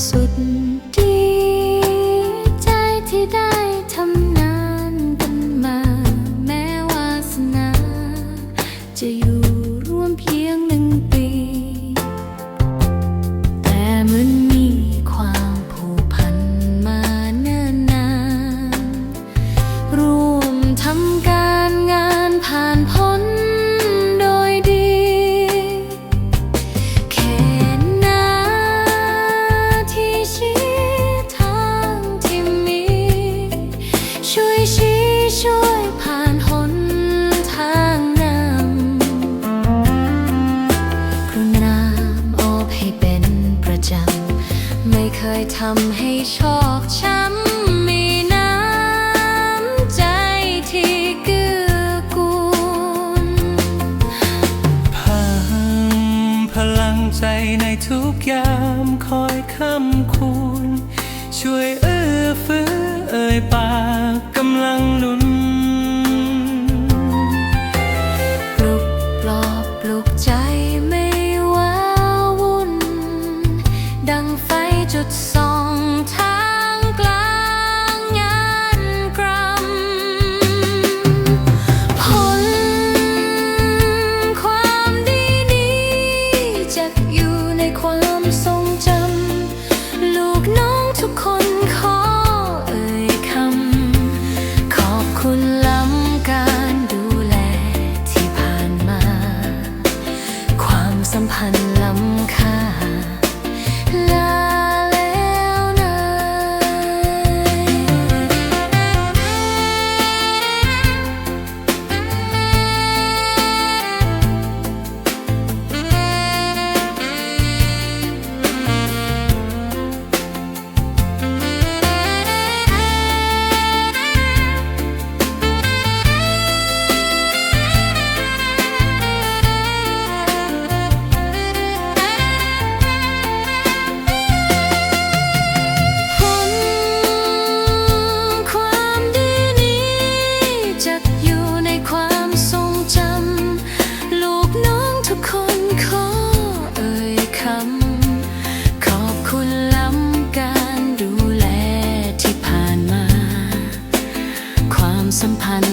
สุดดีใจที่ได้ทำงานกันมา แม้วาสนา จะอยู่ร่วมเพียงหนึ่ง ช่วยชี้ช่วยผ่านหนทางนำกรุณาโอบให้เป็นประจำ ไม่เคยทำให้ชอกช้ำมีน้ำใจที่เกื้อกูลพิ่มพลังใจในทุกยามคอยคำคูณช่วยเอื้อเฟื้อเอ่ยปาก to call สัมพันธ์